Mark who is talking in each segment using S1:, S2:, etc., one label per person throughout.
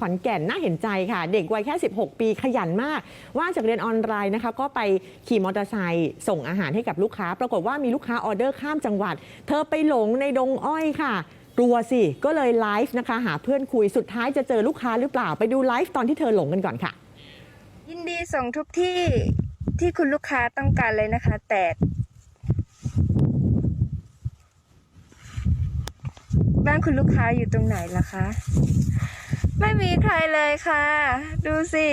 S1: ขอนแก่นน่าเห็นใจค่ะ เด็กวัยแค่ 16 ปีขยันมาก ว่างจากเรียนออนไลน์นะคะ ก็ไปขี่มอเตอร์ไซค์ส่งอาหารให้กับลูกค้า ปรากฏว่ามีลูกค้าออเดอร์ข้ามจังหวัด เธอไปหลงในดงอ้อยค่ะกลัวสิ ก็เลยไลฟ์นะคะ หาเพื่อนคุยสุดท้ายจะเจอลูกค้าหรือเปล่าไปดูไลฟ์ตอนที่เธอหลงกันก่อนค่ะ
S2: ยินดีส่งทุกที่ที่คุณลูกค้าต้องการเลยนะคะ แต่บ้านคุณลูกค้าอยู่ตรงไหนล่ะคะ ไม่มีใครเลยค่ะ ดูสิ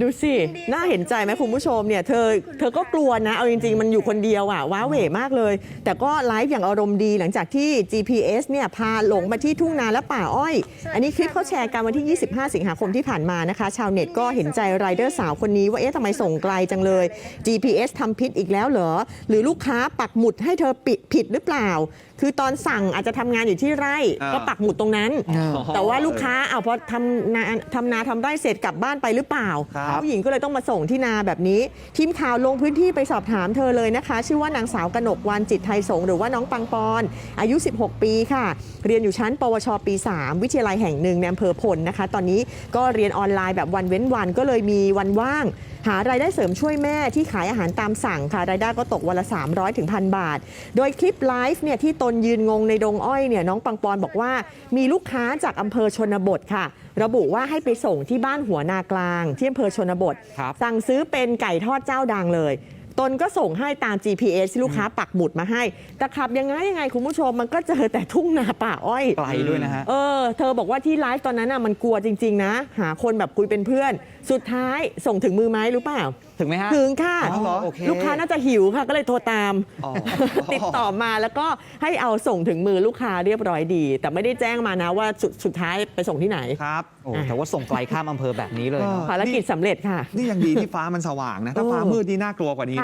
S1: ดูสิ
S2: ดี
S1: น่าเห็นใจไหมคุณผู้ชมเนี่ยเธอเธอก็กลัวนะ เอาจริง ๆ มันอยู่คนเดียวอะว้าเหวมากเลย แต่ก็ไลฟ์อย่างอารมณ์ดีหลังจากที่ GPS เนี่ยพาหลงมาที่ทุ่งนาและป่าอ้อย อันนี้คลิปเขาแชร์กันวันที่ 25 สิงหาคมที่ผ่านมานะคะ ชาวเน็ตก็เห็นใจไรเดอร์สาวคนนี้ว่าเอ๊ะทำไมส่งไกลจังเลย GPS ทำพิษอีกแล้วเหรอ หรือลูกค้าปักหมุดให้เธอปิดผิดหรือเปล่า คือตอนสั่งอาจจะทำงานอยู่ที่ไร่
S3: อ่า
S1: ก็ปักหมุดตรงนั้น แต่ว่าลูกค้าเอาพอทำนาทำนาทำไร่เสร็จกลับบ้านไปหรือเปล่า
S3: ครับ
S1: ผู้หญิงก็เลยต้องมาส่งที่นาแบบนี้ ทีมข่าวลงพื้นที่ไปสอบถามเธอเลยนะคะ ชื่อว่านางสาวกนกวันจิตไทยสงหรือว่าน้องปังปอน อายุ 16 ปีค่ะ เรียนอยู่ชั้น ปวชปี 3 วิทยาลัยแห่งหนึ่งในอำเภอพลนะคะ ตอนนี้ก็เรียนออนไลน์แบบวันเว้นวันก็เลยมีวันว่าง หารายได้เสริมช่วยแม่ที่ขายอาหารตามสั่งค่ะรายได้ก็ตกวันละ 300ถึงพันบาท โดยคลิปไลฟ์เนี่ยที่ตนยืนงงในดงอ้อยเนี่ยน้องปังปอนบอกว่ามีลูกค้าจากอำเภอชนบทค่ะ ระบุว่าให้ไปส่งที่บ้านหัวนากลางที่อำเภอชนบท
S3: ครับ
S1: สั่งซื้อเป็นไก่ทอดเจ้าดังเลย ตนก็ส่งให้ตาม GPS ที่ลูกค้าปักหมุดมาให้ แต่ขับยังไงยังไงคุณผู้ชมมันก็เจอแต่ทุ่งนาป่าอ้อย
S3: ไกลด้วยนะฮะ
S1: เออ เธอบอกว่าที่ไลฟ์ตอนนั้นน่ะมันกลัวจริง ๆ นะ หาคนแบบคุยเป็นเพื่อน สุดท้ายส่งถึงมือไหมรู้เปล่า
S3: ถึงไหมฮะ
S1: ถึงค่ะ
S3: อ๋อเหรอโอเค
S1: ลูกค้าน่าจะหิวค่ะ ก็เลยโทรตาม
S3: อ๋อ
S1: ติดต่อมาแล้วก็ให้เอาส่งถึงมือลูกค้าเรียบร้อยดี แต่ไม่ได้แจ้งมานะว่าสุดสุดท้ายไปส่งที่ไหน
S3: ครับ
S4: โอ้แต่ว่าส่งไกลข้ามอำเภอแบบนี้เลยเนอะ
S1: ภารกิจสำเร็จค่ะ
S4: นี่ยังดีที่ฟ้ามันสว่างนะ ถ้า
S1: เออ
S4: ฟ้ามืดนี่น่ากลัวกว่านี้
S1: ค่ะ
S4: นะ